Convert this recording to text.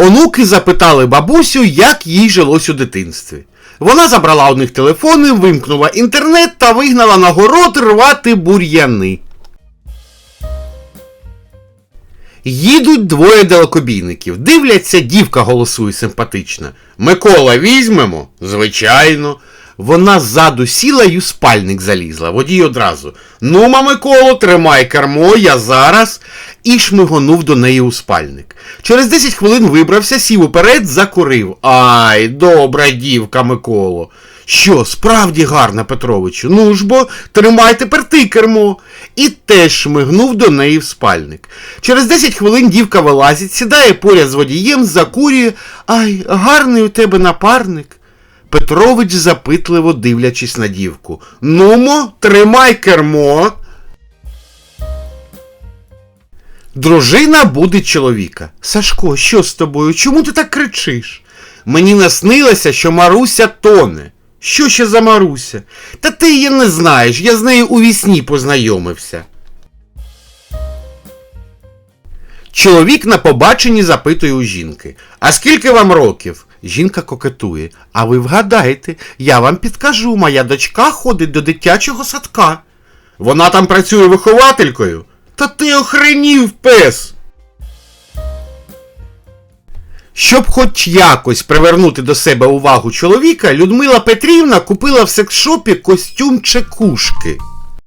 Онуки запитали бабусю, як їй жилось у дитинстві. Вона забрала у них телефони, вимкнула інтернет та вигнала на город рвати бур'яни. Їдуть двоє далекобійників. Дивляться, дівка голосує симпатично. Микола візьмемо? Звичайно. Вона ззаду сіла й у спальник залізла, водій одразу. Нума, Миколо, тримай кермо, я зараз. І шмигонув до неї у спальник. Через 10 хвилин вибрався, сів уперед, закурив. Ай, добра дівка, Миколо. Що, справді гарна, Петровичу? Ну ж бо, тримай тепер ти кермо. І теж шмигнув до неї в спальник. Через 10 хвилин дівка вилазить, сідає поряд з водієм, закурює. Ай, гарний у тебе напарник. Петрович запитливо дивлячись на дівку. Нумо, тримай кермо. Дружина буде чоловіка. Сашко, що з тобою? Чому ти так кричиш? Мені наснилося, що Маруся тоне. Що ще за Маруся? Та ти її не знаєш, я з нею у вісні познайомився. Чоловік на побаченні запитує у жінки: А скільки вам років? Жінка кокетує. А ви вгадайте, я вам підкажу, моя дочка ходить до дитячого садка. Вона там працює вихователькою. Та ти охренів, пес. Щоб хоч якось привернути до себе увагу чоловіка, Людмила Петрівна купила в секс-шопі костюм чекушки.